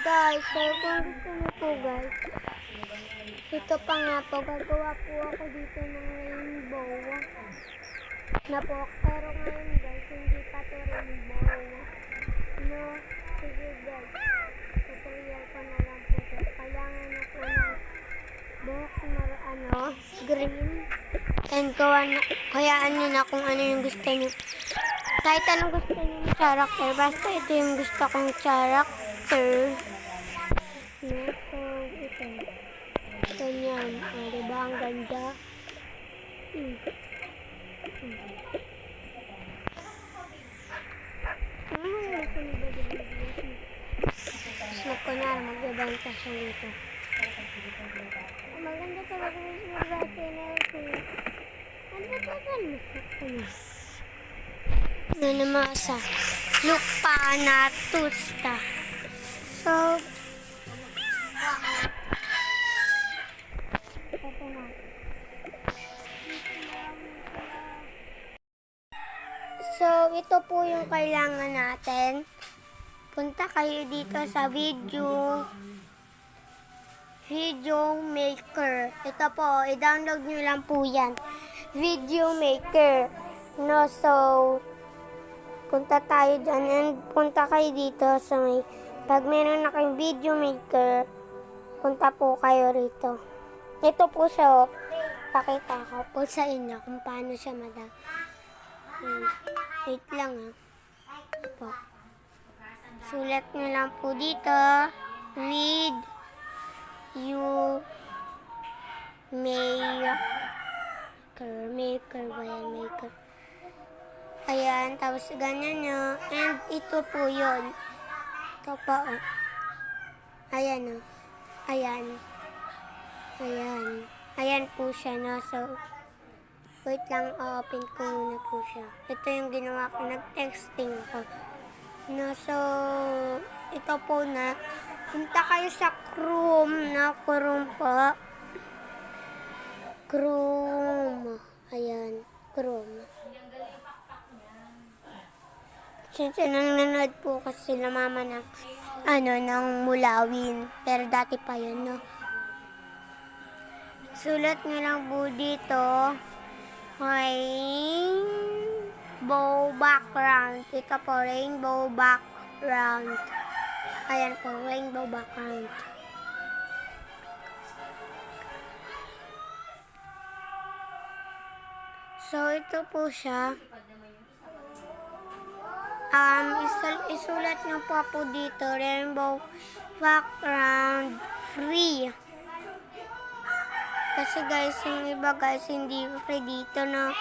guys, kung gusto niyo po guys, ito pa nga po, gagawa po ako dito ng rainbow. Na po, pero ngayon guys, hindi pa to rainbow. No, sige guys, tutorial ko na lang po. to. Kailangan na po ng buhok na ano, green. And gawa na, kayaan nyo na kung ano yung gusto nyo. Kahit anong gusto nyo yung character, basta ito yung gusto kong character. No, so, ito. Ganyan. O, diba? Ang ganda. Na diba? So, kunwari, magbabanta siya dito. Maganda talaga yung magbasa na ito. Ano ba tagal mo sa ano namasa. Lupa na tusta. Na. So, ito po yung kailangan natin. Punta kayo dito sa video Video Maker. Ito po, i-download nyo lang po yan. Video Maker. No, so, punta tayo dyan and punta kayo dito sa may, pag meron na kayong Video Maker, punta po kayo rito. Ito po siya, oh. Pakita ko po sa inyo kung paano siya mada. Hmm. Wait lang, ah. Po. Sulat nyo lang po dito. Read you maker. Maker yan? Maker. Ayan, tapos ganyan nyo. And ito po yun. Ito po, oh. Ayan, oh. Ayan. Ayan. Ayan po siya, no? So, wait lang, open ko muna po siya. Ito yung ginawa ko, nag-texting ako. No, so, ito po na, punta kayo sa Chrome, na Chrome po. Chrome. Ayan, Chrome. Siyempre, nang nanood po kasi sila mama ng, ano, ng mulawin. Pero dati pa yun, no? Sulat nyo lang po dito, rainbow background. Ito po, rainbow background. Ayan po, rainbow background. So, ito po siya. Um, isul- isulat nyo po po dito, rainbow background free. Kasi guys, yung iba guys, hindi free dito. Ate.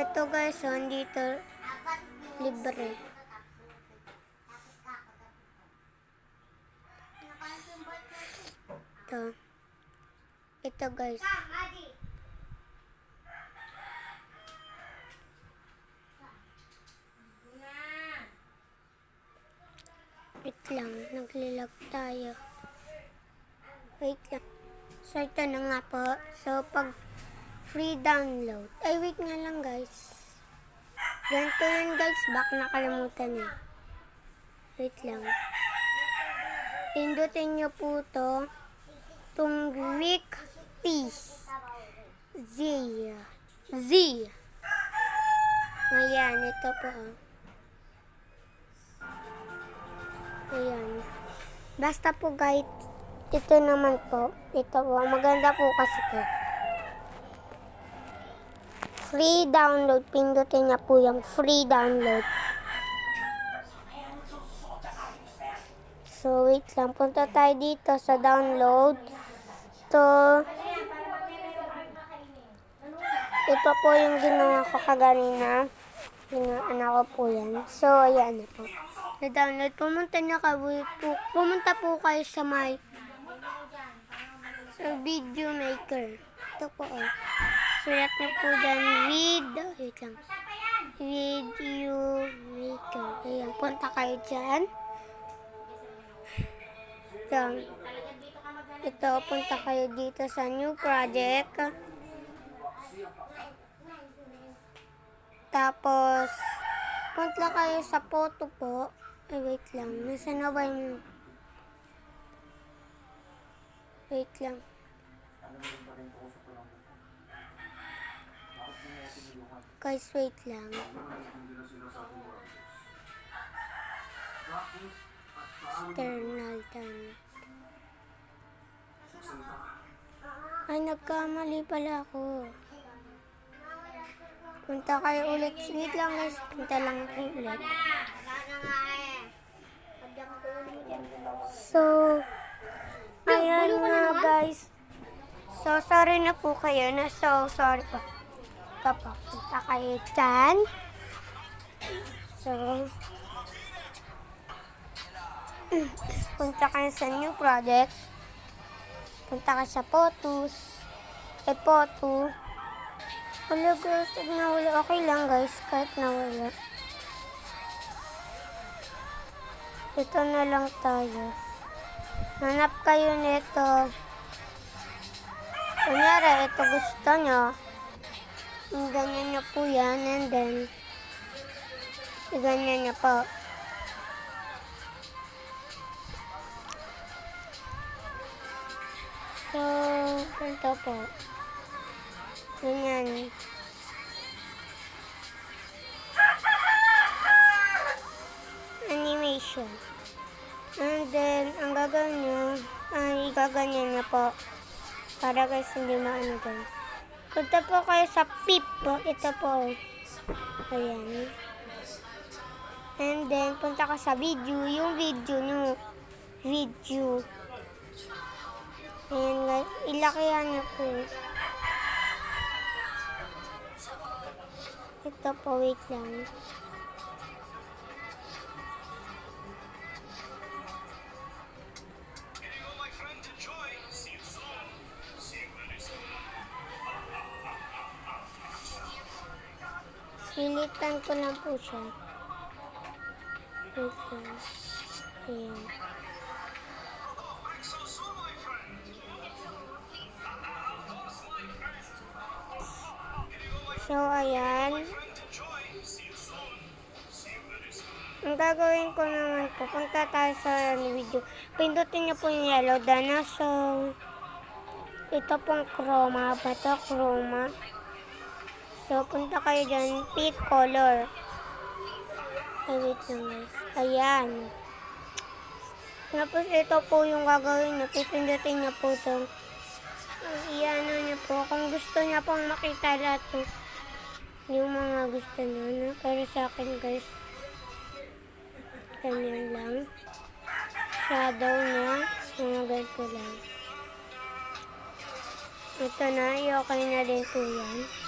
Ito guys, oh, dito libre. Ito. Ito guys. Lang, naglilag tayo. Wait lang. So, ito na nga po. So, pag free download. Ay, wait nga lang guys. Ganito yun guys. Back nakalimutan eh. Wait lang. Pindutin nyo po to. Itong Rick T. Z. Z. Ayan, ito po. oh. Ayan. Basta po guys, ito naman po. Ito po, maganda po kasi po. Free download. Pindutin niya po yung free download. So, wait lang. Punta tayo dito sa download. To, ito po yung ginawa ko kaganina. Ginawa ko po yan. So, ayan na po. Na-download. Pumunta na kayo. pu- Pumunta po kayo sa may sa video maker. Ito po oh. Sulat na po dyan. Read. Wait lang. Video maker. Ayan. Punta kayo dyan. Yan. Ito, punta kayo dito sa new project. Tapos, punta kayo sa photo po. Ay, wait lang. Nasa na ba yung... Wait lang. Guys, wait lang. External time. Ay, nagkamali pala ako. Punta kayo ulit. Wait lang guys. Punta lang ako ulit. So, ayan na guys. So, sorry na po kayo na so sorry po. Kapag punta kayo dyan. So, punta kayo sa new project. Punta ka sa photos. Eh, photo. Wala guys, pag nawala, okay lang guys, kahit nawala. Ito na lang tayo. Hanap kayo nito. Kunyari, ito gusto nyo. Ganyan nyo po yan, and then, ganyan nyo po. So, ganito po. Ganyan. Animation. And then, ang gagawin nyo, ay gaganyan nyo po. Para guys, hindi maano doon. Punta po kayo sa PIP po. Ito po. Ayan. And then, punta ka sa video. Yung video nyo. Video. Ayan guys. Ilakihan nyo po. Ito po, wait lang. Silitan ko lang po siya. Wait. Ayan. So, ayan. Ang gagawin ko naman po, punta tayo sa video. Pindutin niyo po yung yellow. So, ito pong chroma. Ba ito chroma? So, punta kayo dyan. Pick color. Ay, wait lang guys. Ayan. Tapos, ito po yung gagawin nyo. Pipindutin niyo po ito. Iano niyo po. Kung gusto niya pong makita lahat po. Yung mga gusto niyo. No? Pero sa akin guys, ganyan lang. Shadow niya. Mga ganito lang. Ito na. I-okay na din po yan.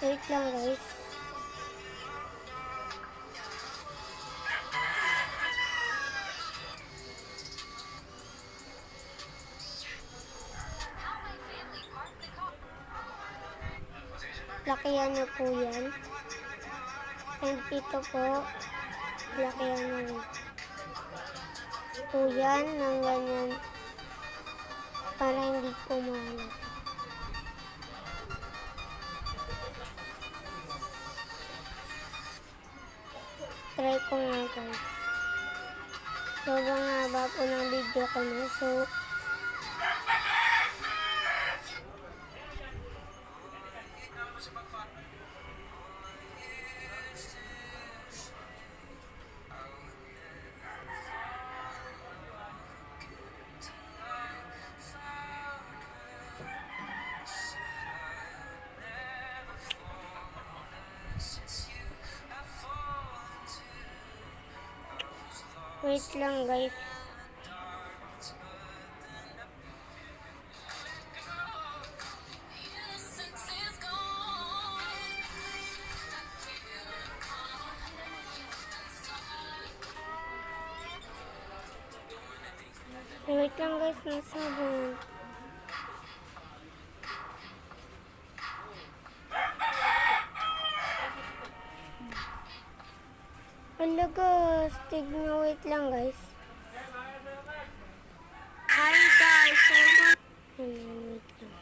Wait lang guys. Lakihan niyo po yan. And ito po, lakihan niyo. Po yan ng ganyan. Para hindi po ko nga guys. Sobrang haba po ng video ko na. So, wait lang guys. Wait lang guys, nasa Tignan, wait lang guys. Hi guys! Ayan, wait lang.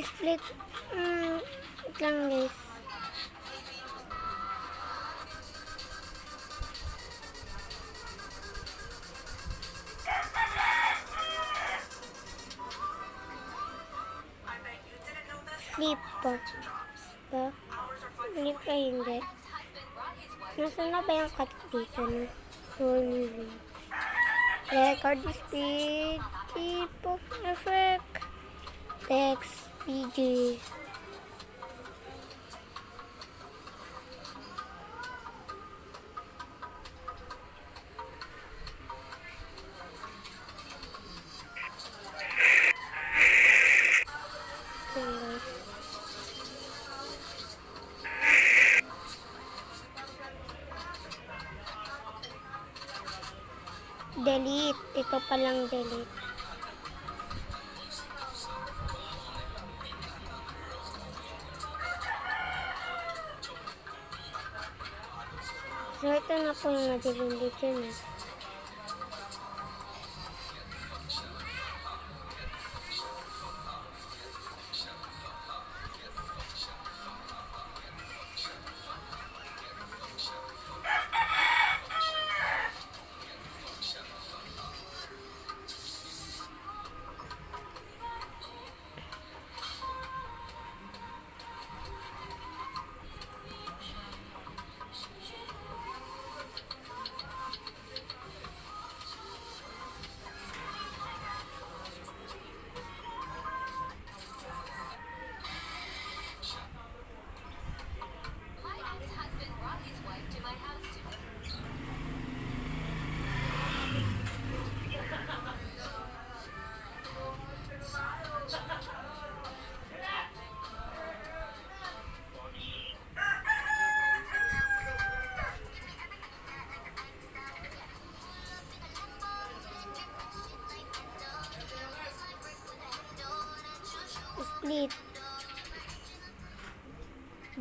Split. Mm, wait lang guys. Na ba yung cut dito no? Holy. Record speed. Tipo effect. Text. PG. Palang delete. So, ito na po yung yun eh.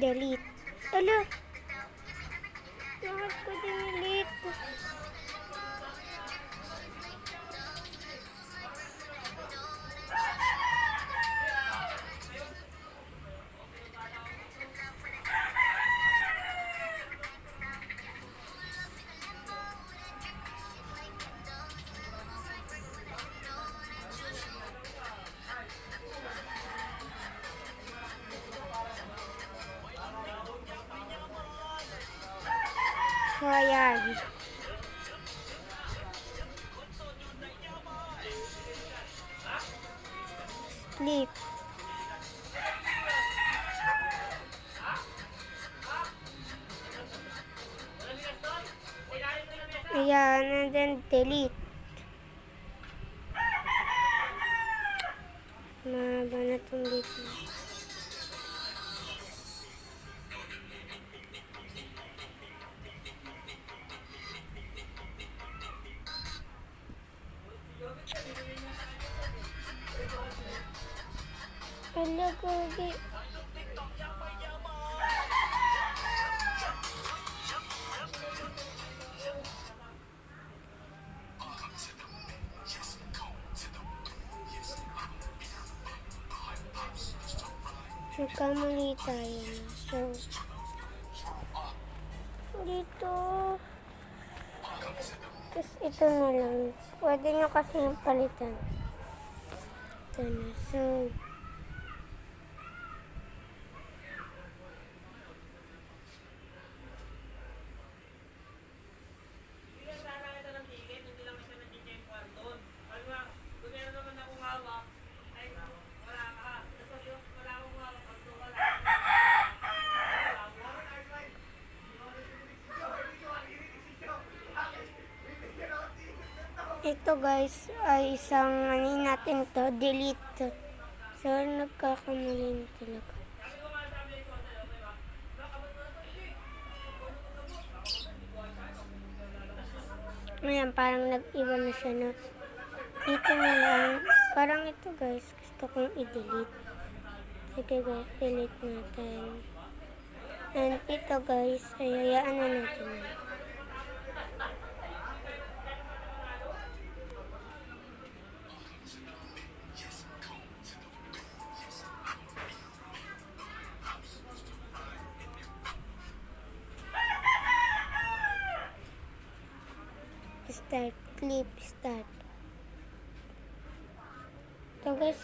Delete. Ala! So, ayan. Split. Ayan, and then delete. Mahaba na itong dito. Nagkamali tayo na. So, dito. Tapos ito na lang. Pwede nyo kasi palitan. Ito na. So, ito guys ay isang ano natin to, delete. So, nagkakamali na talaga. Ngayon, parang nag-iba na siya na dito na lang. Parang ito guys, gusto kong i-delete. Sige guys, delete natin. And ito guys, ay hayaan na natin.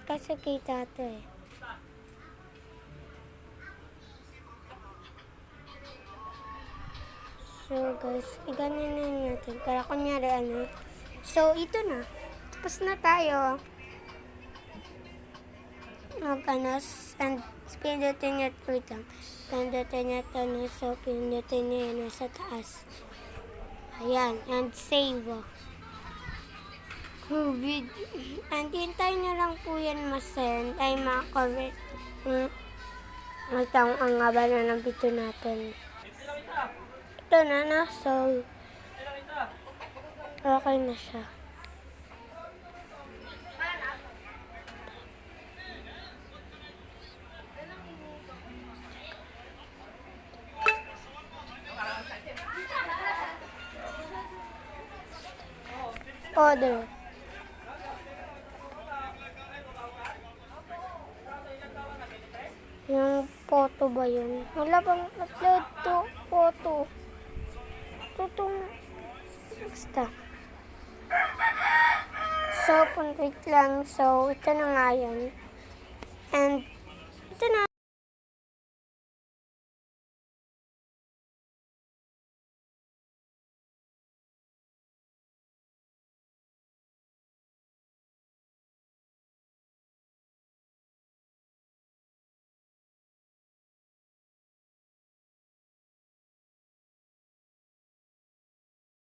Kasi kita to eh. So guys, iganin na natin. Para kunyari ano. So, ito na. Tapos na tayo. Mag ano, and pindutin niya, wait lang. Pindutin niya ito na. So, pindutin niya yun sa taas. Ayan, and save. Oh, vid- and hintay na lang po yan masend. Ay, ma-comment. Hmm. Wait lang, ang haba na ng video natin. Ito na na, so okay na siya. Order. Yung photo ba yun? Wala bang upload to photo? Tutong basta. So, wait lang. So, ito na nga yun. And.